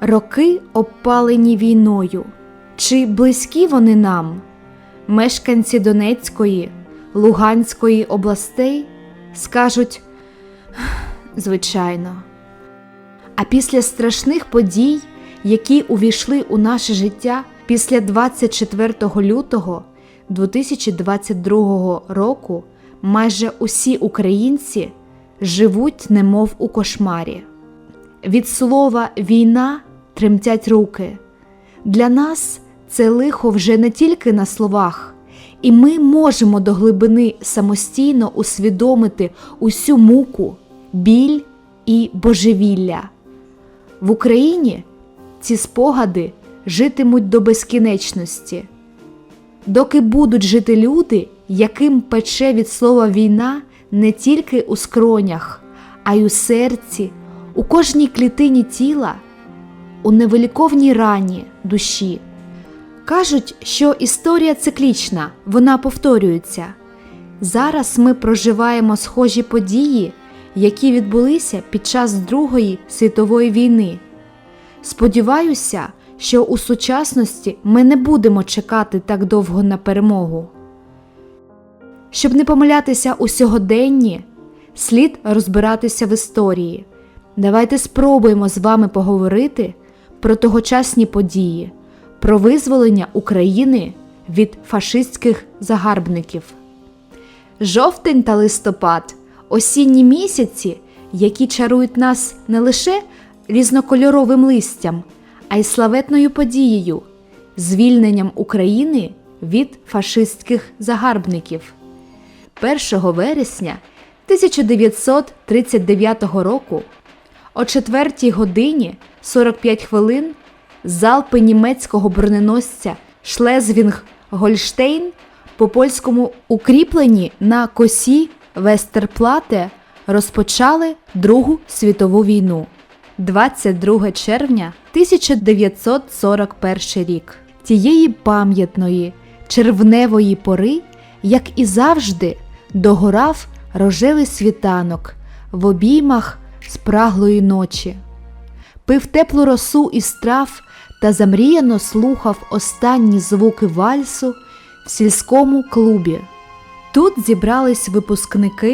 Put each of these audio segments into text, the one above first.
Роки обпалені війною. Чи близькі вони нам? Мешканці Донецької, Луганської областей скажуть звичайно. А після страшних подій, які увійшли у наше життя після 24 лютого 2022 року, майже усі українці живуть немов у кошмарі. Від слова війна тремтять руки. Для нас це лихо вже не тільки на словах, і ми можемо до глибини самостійно усвідомити усю муку, біль і божевілля. В Україні ці спогади житимуть до безкінечності. Доки будуть жити люди, яким пече від слова війна не тільки у скронях, а й у серці, у кожній клітині тіла, у невиліковній рані душі. Кажуть, що історія циклічна, вона повторюється. Зараз ми проживаємо схожі події, які відбулися під час Другої світової війни. Сподіваюся, що у сучасності ми не будемо чекати так довго на перемогу. Щоб не помилятися у сьогоденні, слід розбиратися в історії. Давайте спробуємо з вами поговорити про тогочасні події, про визволення України від фашистських загарбників. Жовтень та листопад осінні місяці, які чарують нас не лише різнокольоровим листям, а й славетною подією звільненням України від фашистських загарбників. 1 вересня 1939 року о 4 годині 45 хвилин залпи німецького броненосця Шлезвінг Гольштейн по польському укріпленні на косі Вестерплате розпочали Другу світову війну. 22 червня 1941 рік. Тієї пам'ятної червневої пори, як і завжди, догорав рожевий світанок в обіймах спраглої ночі, пив теплу росу із трав та замріяно слухав останні звуки вальсу в сільському клубі. Тут зібрались випускники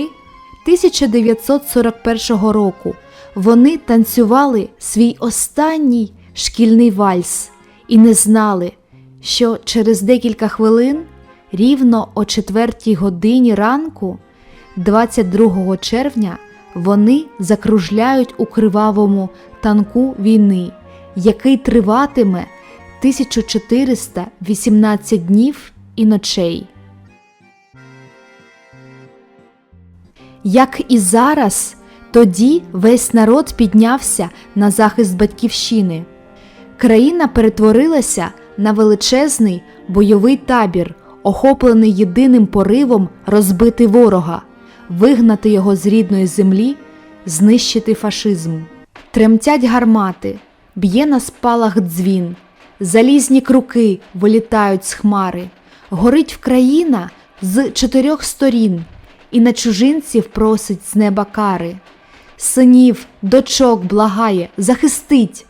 1941 року. Вони танцювали свій останній шкільний вальс і не знали, що через декілька хвилин, рівно о 4 годині ранку, 22 червня, вони закружляють у кривавому танку війни, який триватиме 1418 днів і ночей. Як і зараз, тоді весь народ піднявся на захист батьківщини. Країна перетворилася на величезний бойовий табір, охоплений єдиним поривом розбити ворога, вигнати його з рідної землі, знищити фашизм. Тремтять гармати, б'є на спалах дзвін, залізні круки вилітають з хмари, горить вкраїна з чотирьох сторін, і на чужинців просить з неба кари. Синів, дочок благає, захистить,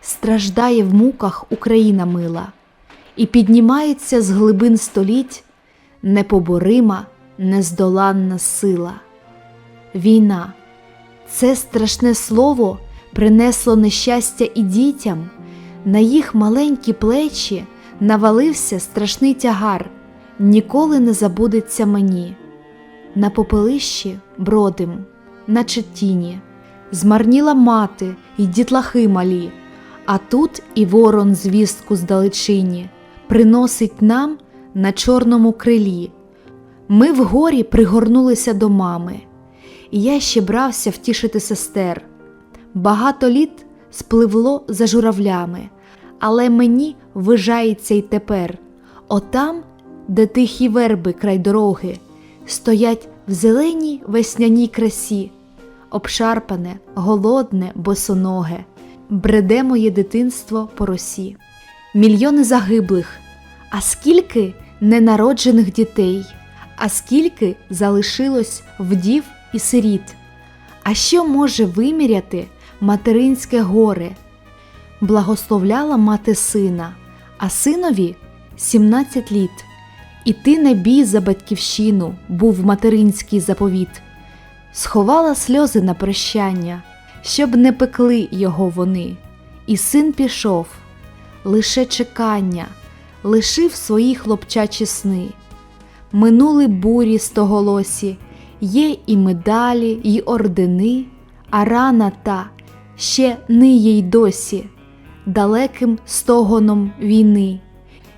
страждає в муках Україна мила, і піднімається з глибин століть непоборима, нездоланна сила. Війна це страшне слово принесло нещастя і дітям, на їх маленькі плечі навалився страшний тягар, ніколи не забудеться мені. На попелищі бродим наче тіні, змарніла мати й дітлахи малі, а тут і ворон звістку здалечині приносить нам на чорному крилі. Ми вгорі пригорнулися до мами, і я ще брався втішити сестер. Багато літ спливло за журавлями, але мені вижається й тепер, отам, де тихі верби край дороги, стоять в зеленій весняній красі обшарпане, голодне, босоноге, бреде моє дитинство по росі. Мільйони загиблих, а скільки ненароджених дітей, а скільки залишилось вдів і сиріт. А що може виміряти материнське горе? благословляла мати сина, а синові 17 літ. Іти не бій за батьківщину, був материнський заповіт. Сховала сльози на прощання, щоб не пекли його вони. І син пішов, лише чекання, лишив свої хлопчачі сни. Минули бурі стоголосі, є і медалі, і ордени, а рана та ще ниє й досі, далеким стогоном війни.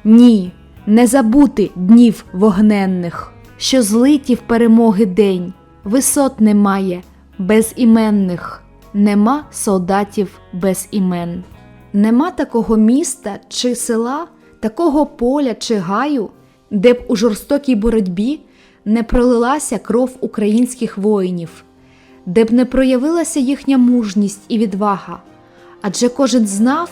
Ні, не забути днів вогненних, що злиті в перемоги день, висот немає безіменних, нема солдатів без імен. Нема такого міста чи села, такого поля чи гаю, де б у жорстокій боротьбі не пролилася кров українських воїнів, де б не проявилася їхня мужність і відвага, адже кожен знав,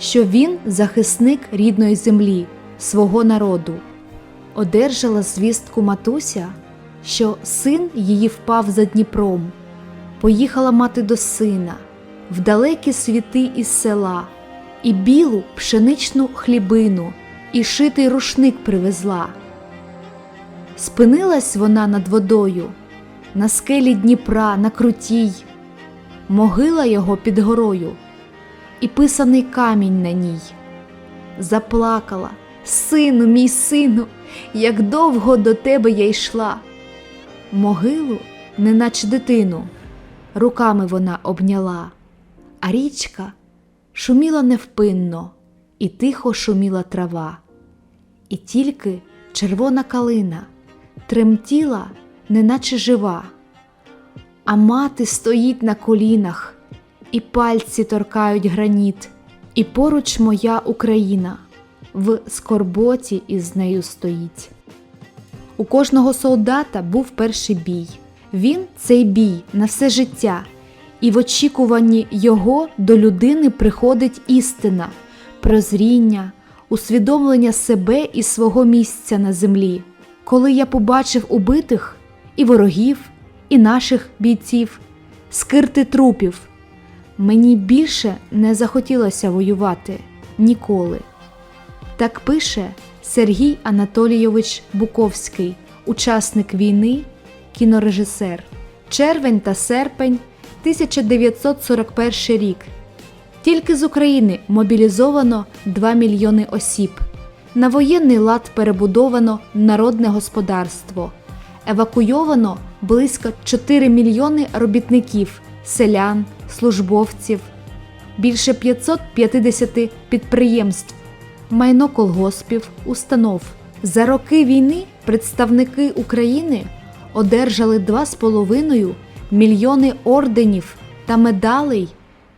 що він захисник рідної землі, свого народу. Одержала звістку матуся, що син її впав за Дніпром. Поїхала мати до сина в далекі світи із села, і білу пшеничну хлібину, і шитий рушник привезла. Спинилась вона над водою, на скелі Дніпра, на крутій, могила його під горою, і писаний камінь на ній. Заплакала, сину, мій сину, як довго до тебе я йшла. Могилу, неначе дитину, руками вона обняла, а річка шуміла невпинно, і тихо шуміла трава, і тільки червона калина тремтіла, неначе жива, а мати стоїть на колінах, і пальці торкають граніт, і поруч моя Україна в скорботі із нею стоїть. У кожного солдата був перший бій. Він цей бій на все життя, і в очікуванні його до людини приходить істина, прозріння, усвідомлення себе і свого місця на землі. Коли я побачив убитих і ворогів, і наших бійців, скирти трупів, мені більше не захотілося воювати ніколи. Так пише Сергій Анатолійович Буковський, учасник війни, кінорежисер. Червень та серпень 1941 рік. Тільки з України мобілізовано 2 мільйони осіб. На воєнний лад перебудовано народне господарство. Евакуйовано близько 4 мільйони робітників, селян, службовців, більше 550 підприємств, майно колгоспів, установ. За роки війни представники України одержали 2,5 мільйони орденів та медалей.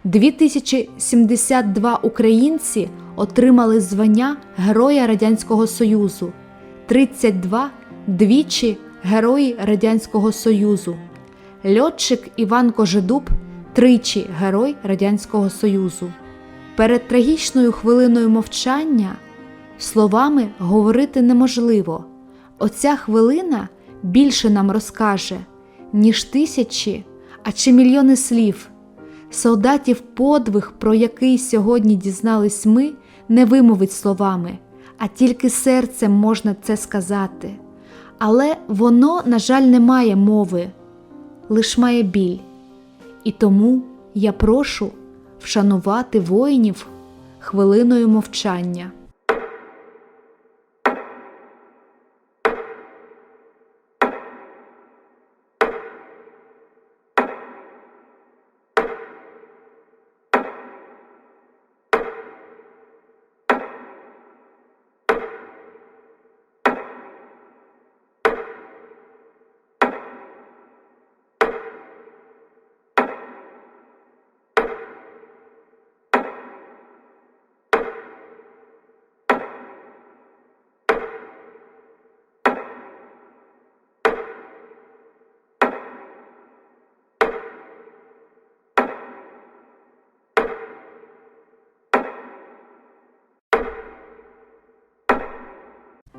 2072 українці отримали звання Героя Радянського Союзу, 32 двічі Герої Радянського Союзу. Льотчик Іван Кожедуб тричі Герой Радянського Союзу. Перед трагічною хвилиною мовчання словами говорити неможливо. Оця хвилина більше нам розкаже, ніж тисячі, а чи мільйони слів. Солдатів подвиг, про який сьогодні дізнались ми, не вимовить словами, а тільки серцем можна це сказати. Але воно, на жаль, не має мови, лиш має біль. І тому я прошу вшанувати воїнів хвилиною мовчання.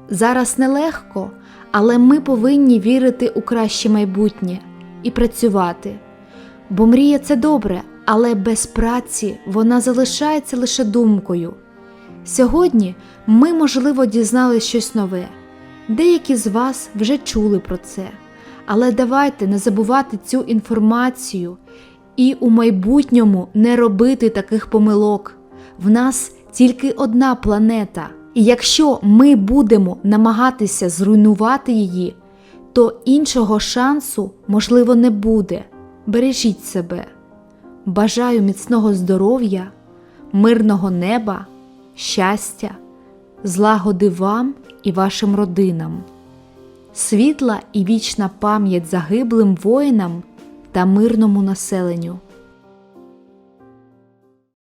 Зараз нелегко, але ми повинні вірити у краще майбутнє і працювати. Бо мрія це добре, але без праці вона залишається лише думкою. Сьогодні ми, можливо, дізнали щось нове. Деякі з вас вже чули про це, але давайте не забувати цю інформацію і у майбутньому не робити таких помилок. В нас тільки одна планета, і якщо ми будемо намагатися зруйнувати її, то іншого шансу, можливо, не буде. Бережіть себе. Бажаю міцного здоров'я, мирного неба, щастя, злагоди вам і вашим родинам, світла і вічна пам'ять загиблим воїнам та мирному населенню.